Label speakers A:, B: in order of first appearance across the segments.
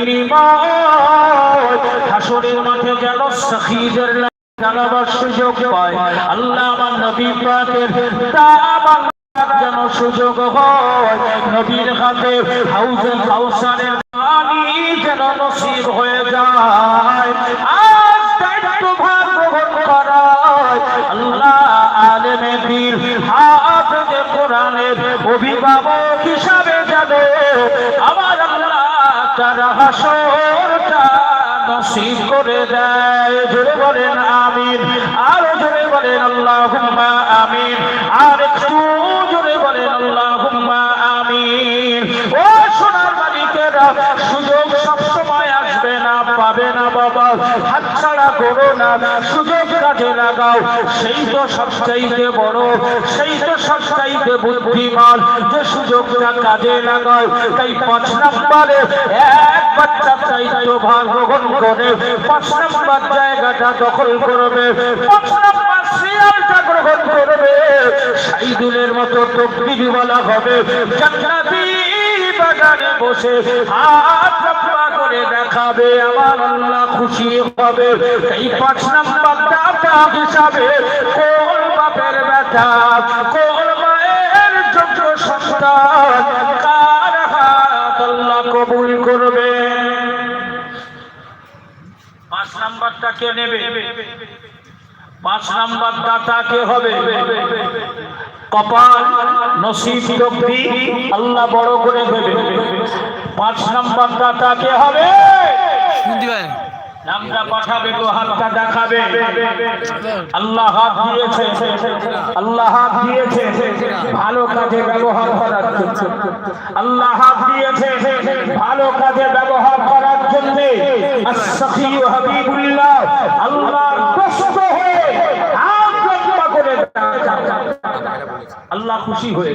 A: বিনিময় হাসরের মাঠে যেন সখীদের জানাবার সুযোগ পায়। আল্লাহ আমার নবী পাকের দামান যেন সুযোগ হয়। নবীর হাতে হাউজে কাউসারের পানি যেন নসিব হয়ে যায়। আজ দায়িত্ব ভাগ গ্রহণ করায়। আল্লাহ আলেমে দিল হাফেজে কোরআনের অভিভাবক হিসাবে যাবে। আমার তারা হাসরটা নসিব করে দেয়। জোরে বলেন আমিন। আর জোরে বলেন আল্লাহ আমিন। আর একটু সুযোগ কাজে লাগাও। সেই তো সবচাইতে বড়, সেই তো সবচাইতে বুদ্ধিমান। যে সুযোগটা কাজে লাগায় তাই পাঁচ নম্বরে এক বাচ্চা চাইতো জায়গাটা দখল করবে গ্রহণ করবে। সাইদুলের মতো তকবির বলা হবে বসে হাত করে দেখাবে, আমার আল্লাহ খুশি হবে। এই পাঁচ নম্বর দাতা হিসাবে কোন বাপের ব্যথা, কোন মায়ের যোগ্য সন্তান কার হাত আল্লাহ কবুল করবে? পাঁচ নাম্বারটা কে নেবে? পাঁচ নাম্বার দাতা কে হবে? কপাল, নসিব তকদি আল্লাহ বড় করে দেবে। পাঁচ নাম্বার দাতা কে হবে?
B: শুনতে পাই
A: নামটা পাঠাবে তো হাতটা দেখাবে। আল্লাহ হাত দিয়েছে। আল্লাহ হাত দিয়েছে। ভালো কাজে ব্যবহার করার জন্য। আল্লাহ হাত দিয়েছে। ভালো কাজে ব্যবহার করার জন্য। হাবিবুল্লাহ হয়ে হাত করে আল্লাহ খুশি হয়ে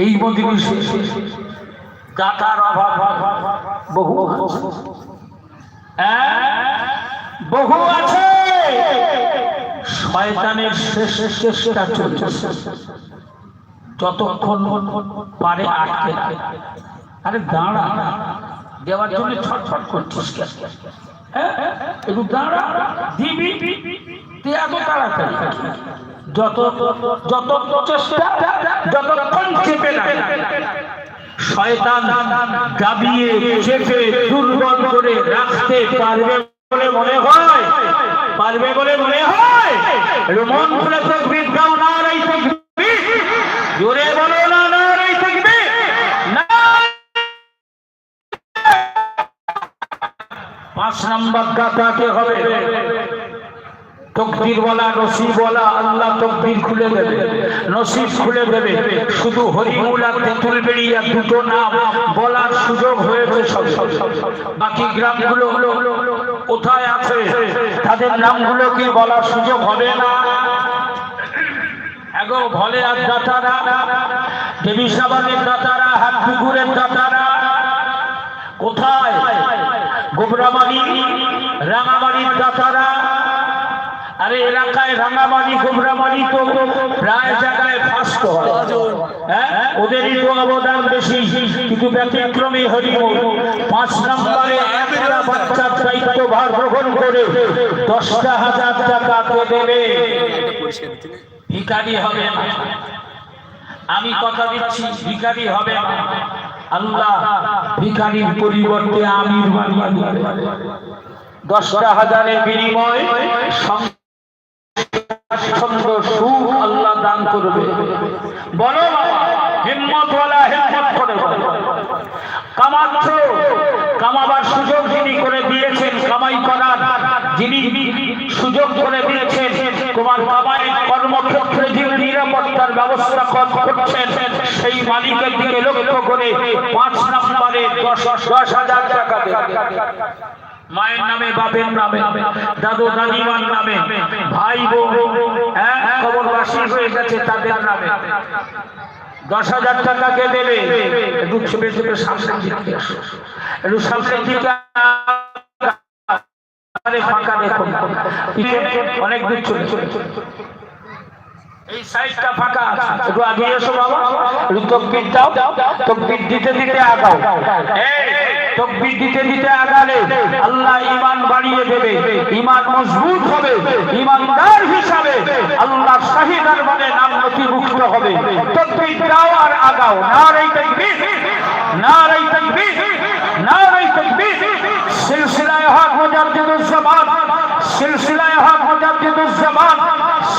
A: এই মন্দির দাতার অভাব বহু হ্যাঁ? বহু আছে শয়তানের শেষ চেষ্টা চলছে যতক্ষণ পারে আটকে। আরে দাঁড়া দেওয়ার জন্য ছটফট করছিস? হ্যাঁ? দাঁড়া দিবি তুই এত তাড়াতাড়ি যত যত চেষ্টা যতক্ষণ চেপে না, শয়তান দাবিয়ে চেপে দুর্বল করে রাখতে পারবে বলে মনে হয়? পারবে বলে মনে হয়? একটু মন খুলে তকবির, দাও না রাই তকবির। জোরে বলো, না না রাই তকবির। না। পাঁচ নাম্বার দাতাকে হবে। বলা খুলে খুলে শুধু আর তেঁতুল দুটো নাম বলার সুযোগ সব। বাকি গ্রামগুলো কোথায় তাদের নামগুলো কি বলার সুযোগ হবে না। এগো আর দেবী সাবানের দাতারা হাত পুকুরের দাতারা, কোথায়? গোবরাবাড়ি রাঙাবাড়ির দাতারা আরে এলাকায় রাঙামারি গোবরামারি তো প্রায় জায়গায় ফার্স্ট হয় হ্যাঁ? ওদেরই তো অবদান বেশি কিন্তু ব্যতিক্রমী হরিব পাঁচ নম্বরে একটা বাচ্চার দায়িত্ব ভার গ্রহণ করে দশটা হাজার টাকা কে দেবে। ভিকারি হবে না। আমি কথা দিচ্ছি ভিকারি হবে না। আল্লাহ ভিকারির পরিবর্তে আমির বানিয়ে দশটা হাজারের বিনিময় করবে। বলো হিম্মত ওয়ালা হিম্মত করে কামাচ্ছ কামাবার সুযোগ যিনি করে দিয়েছেন, কামাই করার যিনি সুযোগ করে দিয়েছেন, তোমার কামাই কর্মক্ষেত্রে যিনি নিরাপত্তার ব্যবস্থা কর- করছেন, সেই মালিকের দিকে লক্ষ্য করে পাঁচ নম্বরে দশ দশ হাজার টাকা মায়ের নামে, বাপের নামে, দাদু, দাদিমার নামে ভাই বোন খবরবাসী হয়ে গেছে তাদের নামে। দশ হাজার টাকা কে দেবে? একটু ছেপে ছেপে সামনে দিকে। একটু সামনে দিকে অনেক দূর চলে চলে এই সাইডটা ফাঁকা। একটু আগে এসো বাবা। একটু তকবির দাও। তকবির দিতে দিতে আগাও। তকবির দিতে দিতে আগালে আল্লাহ ইমান বাড়িয়ে দেবে। ইমান মজবুত হবে। ইমানদার হিসাবে আল্লাহ শাহী দরবারে নাম নথিভুক্ত হবে। তকবির দাও আর আগাও। তাকবীর। তাকবীর। তাকবীর। সিলসিলায়ে হক মুজাদ্দিদুজ জামান সিলসিলায়ে হক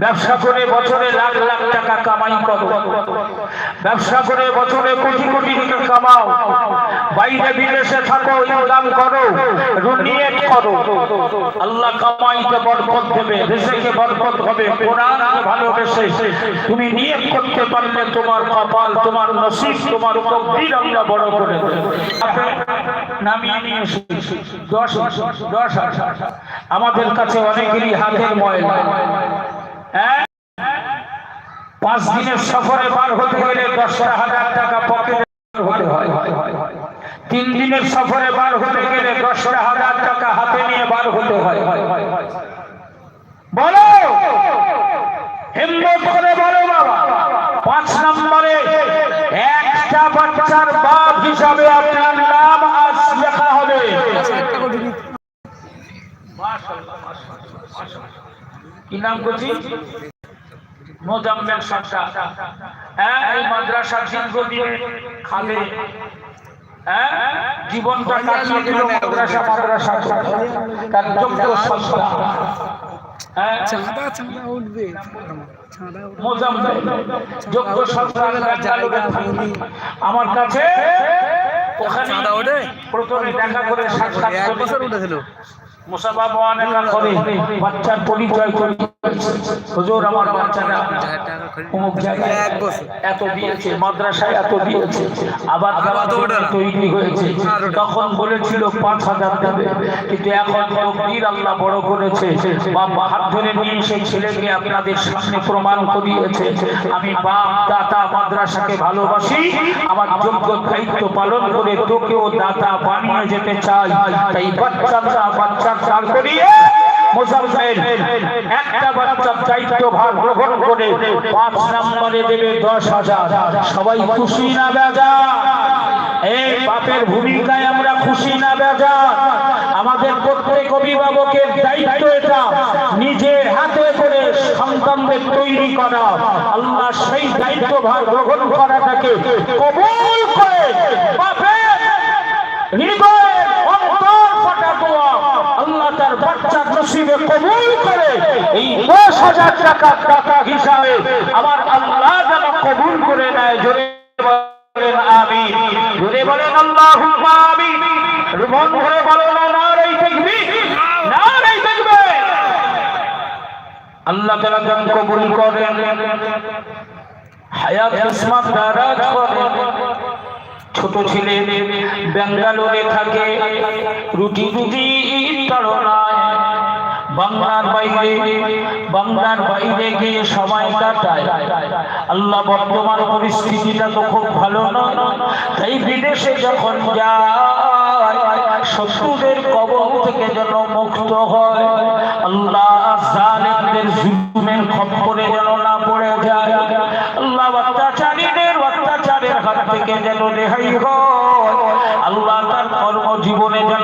A: ব্যবসা করে বছরে লাখ লাখ টাকা কামাই করো। ব্যবসা করে বছরে কোটি কোটি টাকা কামাও। বাইরে বিদেশে থাকো, ইনকাম করো রুনিয়েট করো। আল্লাহ কামাইতে বরকত দেবে, রিজিকে বরকত হবে কোরআনকে ভালোবেসে তুমি নিয়ত করতে পারলে তোমার কপাল, তোমার নসিব, তোমার তকদির আল্লাহ বড় করে নামিয়ে নিয়ে দশ দশ আমাদের কাছে অনেকেরই হাতের ময়লা হ্যাঁ? পাঁচ দিনের সফরে বার হতে গেলে দশটা হাজার টাকা পকেটে হতে হয়। তিন দিনের সফরে বার হতে গেলে দশটা হাজার টাকা হাতে নিয়ে বার হতে হয়। বলো! হিম্মত করে বলো বাবা। পাঁচ নম্বরে একটা বাচ্চার বাপ হিসাবে আপনার নাম আজ লেখা হবে মাশাআল্লাহ, মাশাআল্লাহ, মাশাআল্লাহ। কি নাম করছি মোজাম্মেল সরকার হ্যাঁ এই মাদ্রাসা দীর্ঘদিন খালে হ্যাঁ জীবনটা কাটিয়ে দিল মাদ্রাসা মাদ্রাসা তার যোগ্য সন্তান হ্যাঁ। আমার কাছে ওখানে প্রথমে দেখা করে সাক্ষাৎ
B: উঠেছিল।
A: মুসাফা মোয়ানেকা করে বাচ্চার পরিচয় করে হুজুর আমার বাচ্চাটা
B: হাজার টাকা খরচ
A: অমুক জায়গায় এত দিয়েছে মাদ্রাসায় এত দিয়েছে আবার
B: আবার তো ওটা না।
A: তৈরি হয়েছে। তখন বলেছিল পাঁচ হাজার দেবে কিন্তু এখন আল্লাহ বড় করেছে। হাত ধরে নিয়ে এসে ছেলেকে আপনাদের সামনে প্রমাণ করিয়েছে। আমি বাপ দাতা মাদ্রাসাকে ভালোবাসি। আমার যোগ্য দায়িত্ব পালন করে তোকেও দাতা বানিয়ে যেতে চাই। তাই বাচ্চারা বাচ্চা দাঁড় না বেজা আমাদের প্রত্যেক অভিভাবকের দায়িত্ব এটা নিজের হাতে করে সন্তানদের তৈরি করা। আল্লাহ সেই দায়িত্ব ভার গ্রহণ করাটাকে কবুল করে, বাপের হৃদয়ের অন্তর ফাটা দোয়া আল্লাহ তার নসিবে কবুল করে এই দশ হাজার টাকা টাকা হিসাবে আমার আল্লাহ যেন কবুল করে নেয়। জোরে বলেন আমি জোরে বলেন আল্লাহ আমি ধরে না, নারাই দেখবি নারাই দেখবে আল্লাহ যেন কবুল হায়াত ইসমাত দারাজ ছোট ছেলে ব্যাঙ্গালোরে থাকে। রুটি রুটি তাড়নায় বাংলার বাইরে বাংলার বাইরে গিয়ে সময় কাটায়। আল্লাহ বর্তমান পরিস্থিতিটা তো খুব ভালো নয় তাই বিদেশে যখন যায়, শত্রুদের কবর থেকে যেন মুক্ত হয়, আল্লাহ জালেমদের জুলুমের খপ্পরে যেন না পড়ে যায়। আল্লাহ অত্যাচারীদের অত্যাচারের হাত থেকে যেন রেহাই হয়। আল্লাহ তার কর্মজীবনে যেন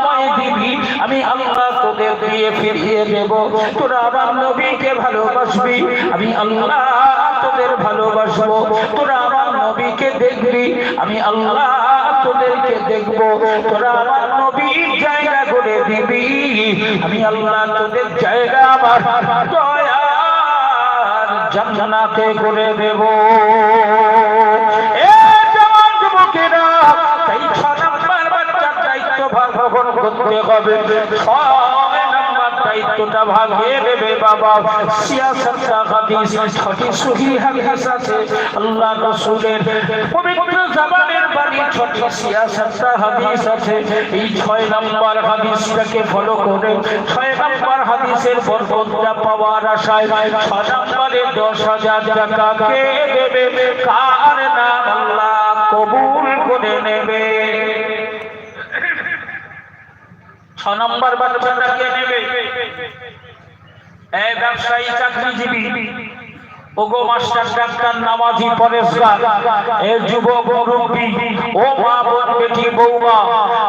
A: আমায় দিবি আমি আল্লাহ তোদের দিয়ে ফিরিয়ে দেব। তোরা আমার নবীকে ভালোবাসবি, আমি আল্লাহ তোদের ভালোবাসবো। তোরা আমার নবীকে দেখবি, আমি আল্লাহ তোদেরকে দেখব। তোরা আমার নবীর জায়গা করে দিবি, আমি আল্লাহ তোদের জায়গা আমার দয়ার জান্নাতে করে দেব। করতে হবে। করে পাওয়ার আশায় ছ নম্বর বাচ্চাটা কে নেবে ব্যবসায়ী চাকরিজীবী। মা বোন বেটি বৌমা,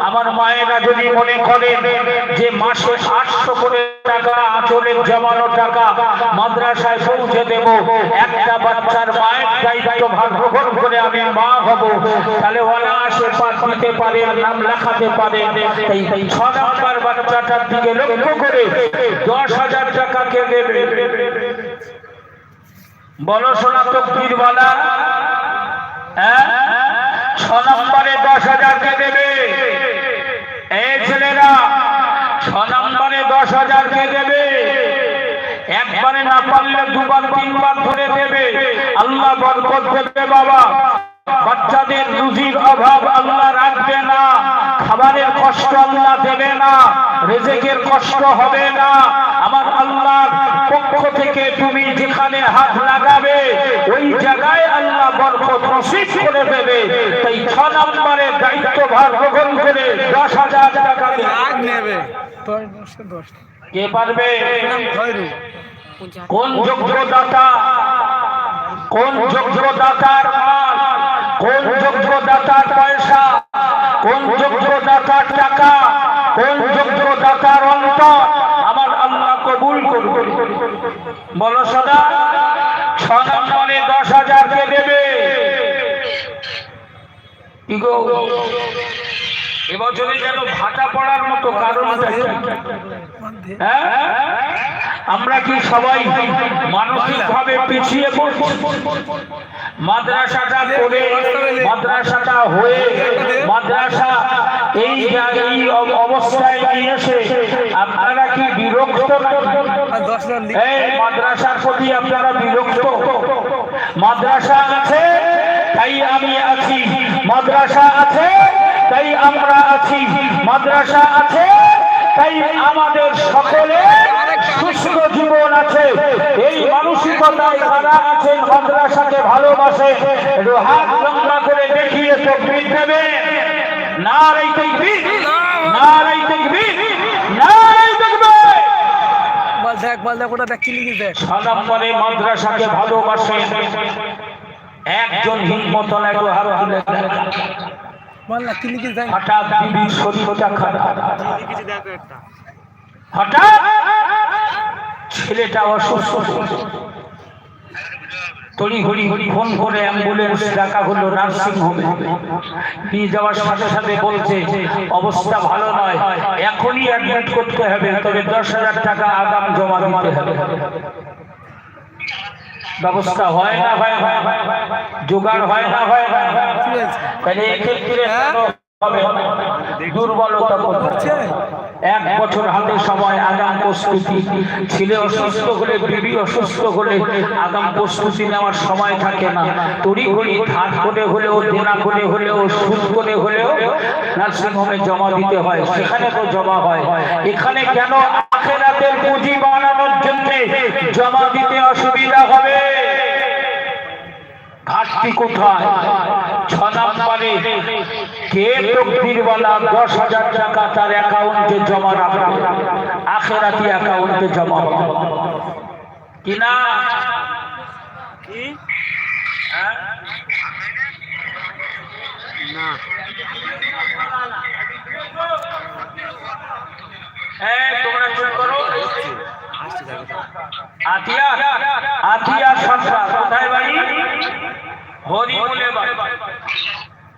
A: আমার মায়েরা যদি মনে করেন যে মাসে আটশো করে টাকা আচলের জমানো টাকা মাদ্রাসায় পৌঁছে দেব, একটা বাচ্চার মায়ের দায়িত্ব ভাগ গ্রহণ করে আমি মা হব, তাহলে অনায়াসে পাঠ দিতে পারেন, নাম লেখাতে এই ছ নম্বর বাচ্চাটার দিকে লক্ষ্য করে দশ হাজার টাকা কে দেবে? বলো সোনা তকবির বলা হ্যাঁ? ছ নম্বরে দশ হাজার কে দেবে? এই ছেলেরা, ছ নম্বরে দশ হাজার কে দেবে? একবারে না পারলে দুবার, তিনবার ধরে দেবে। আল্লাহ বরকত দেবে বাবা। বাচ্চাদের রুজির অভাব আল্লাহ রাখবে না। খাবারের কষ্ট আল্লাহ দেবে না। রেজেকের কষ্ট হবে না। আমার আল্লাহর পক্ষ থেকে তুমি যেখানে হাত লাগাবে ওই জায়গায় আল্লাহ বরকত নসিব করে দেবে। তাই ছ নম্বরে দায়িত্ব ভার গ্রহণ করে দশ হাজার টাকা
B: নেবে।
A: কে পারবে? কোন যোগ্য দাতা কোন যোগ্য দাতার মাল কোন যোগ্য দাতার পয়সা? কোন যোগ্য দাতার টাকা? কোন যোগ্য দাতার অন্তর আমার আল্লাহ কবুল করবে বলো সদা ছ নম্বরে দশ হাজার কে দেবে? এবছরে যেন ভাটা পড়ার মতো কারণ হ্যাঁ? আমরা কি সবাই মানসিক ভাবে পিছিয়ে পড়ছি? মাদ্রাসাটা করে, মাদ্রাসাটা হয়ে, মাদ্রাসা এই এই অব- অবস্থায় নিয়ে এসে আপনারা কি বিরক্ত? মাদ্রাসার প্রতি আপনারা বিরক্ত। মাদ্রাসা আছে, তাই আমি আছি। মাদ্রাসা আছে, তাই আমরা আছি। মাদ্রাসা আছে, তাই আমাদের সকলে সুস্থ জীবন আছে। এই মানসিকতায় যারা আছেন, মাদ্রাসাকে ভালোবাসে হাত লম্বা করে দেখিয়ে তকবির দেবে নারাই দেখবি নারাই দেখবি নারাই দেখবে
B: কি
A: নম্বরে মাদ্রাসাকে একজন হিম্মতন একটু হার।
B: বল না কি দেখ
A: হঠাৎ বিবি শরীরটা খারাপ। হঠাৎ ছেলেটা অসুস্থ। তড়ি ঘড়ি ঘড়ি ফোন করে অ্যাম্বুলেন্স ডাকা হলো নার্সিং হোমে। নিয়ে যাওয়ার সাথে সাথে বলছে অবস্থা ভালো নয় এখনই অ্যাডমিট করতে হবে তবে দশ হাজার টাকা আগাম জমা দিতে হবে। ব্যবস্থা হয় না হয় জোগাড় হয় না হয় তাহলে এক্ষেত্রে হবে। দুর্বলতা
B: বুঝছে
A: এক বছর হাতে সময় আগাম প্রস্তুতি। ছেলে অসুস্থ হলে, বিবি অসুস্থ হলে আগাম প্রস্তুতি নেওয়ার সময় থাকে না। তরি ঘড়ি ধার করে হলেও দেনা করে হলেও, সুদ করে হলেও নার্সিং হোমে জমা দিতে হয়। সেখানে তো জমা হয়। এখানে কেন আখেরাতের পুঁজি বানানোর জন্য জমা দিতে অসুবিধা হবে? ঘাটতি কোথায়? ছ নম্বরে কে তকদিরওয়ালা দশ হাজার টাকা তার অ্যাকাউন্টে জমা রাখবে আখেরাতি অ্যাকাউন্টে জমা কিনা কি হ্যাঁ?
B: না।
A: হ্যাঁ তোমরা চুপ করো। আতিয়া আতিয়া সরকার কোথায় বাড়ি? হরিমুলে বাড়ি।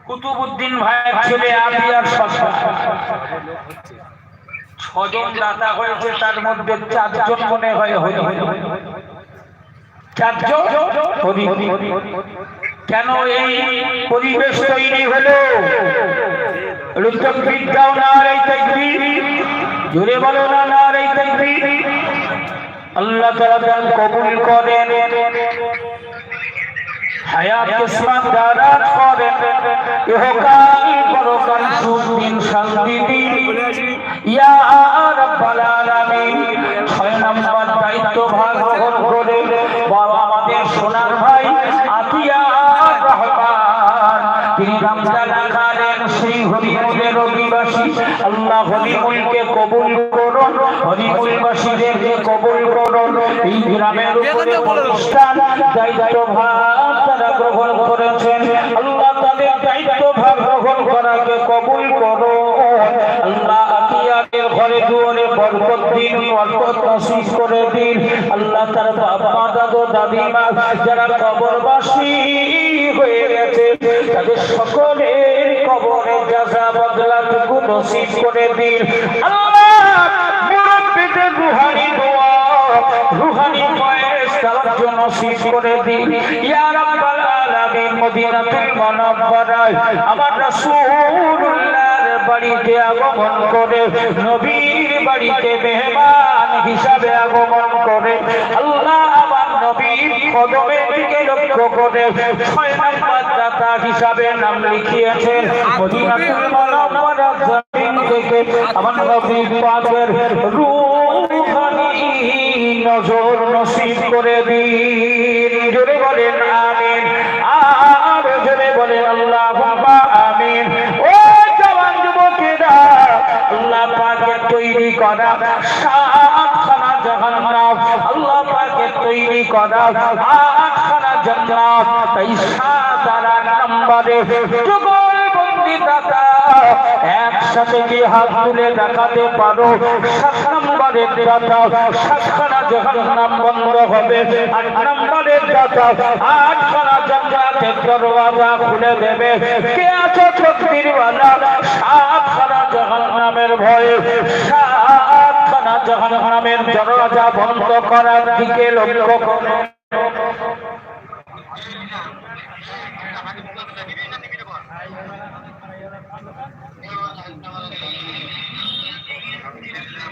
A: কুতুবুদ্দিন ভাইয়ের ছেলে আতিয়ার সরকার। ছজন দাতা হয়েছে, তার মধ্যে চারজন মনে হয় হরি। চারজন? কেন এই পরিবেশ তৈরি হলো? রুদ্রবীর দাও না আর এই তাকবীর। জোরে বলো না না আর এই তাকবীর। আল্লাহ দান কবুল করেন। হায়াত কিসমত দারাত করেন। ইহকাল পরকাল সুদিন শান্তি দিন। ইয়া রাব্বাল আলামিন ছয় নম্বর দায়িত্ব ভাগ গ্রহণ করে বাবা আমাদের সোনার ভাই আতিয়া রহমান। তিনি রমজান আকারের সেই হরিমুলের অধিবাসী। আল্লাহ হরিমুলকে কবুল করুন। হরিমুলবাসীদেরকে কবুল করুন। এই গ্রামের উপরে অনুষ্ঠান দায়িত্ব ভাগ ঘরে দুয়ারে বরকত দিন বরকত নসিব করে দিন। আল্লাহ তার বাবা দাদু দাদিমা, যারা কবরবাসী হয়ে গেছে, তাদের সকলের কবরে যাজা বদলাটুকু নসিব করে দিন। আল্লাহ মুরব্বিদের রুহানি দোয়া, রুহানি ফয়েজ তার জন্য নসিব করে দিন। ইয়া রাব্বাল আলামিন মদিনাতুল মুনাওয়ারায় আমার রাসূলুল্লাহর বাড়িতে আগমন করে, নবীর বাড়িতে মেহমান হিসাবে আগমন করে, আল্লাহ আমার নবীর কদমের দিকে লক্ষ্য করে দাতা হিসাবে নাম লিখিয়েছেন আমার নজর নসিব করে দিন। জোরে বলেন করা আটখানা জান্নাত তাই সাত নম্বরে যুগল বন্দি একসাথে কি হাত তুলে দেখাতে পারো, সাত নম্বরের দাতা সাতখানা বন্ধ হবে আট নম্বরের দাতা আটখানা দরওয়াজা খুলে দেবে কে আছো সাতখানা ভয়ে সাতখানা জাহান্নামের দরজা বন্ধ করার দিকে লক্ষ্য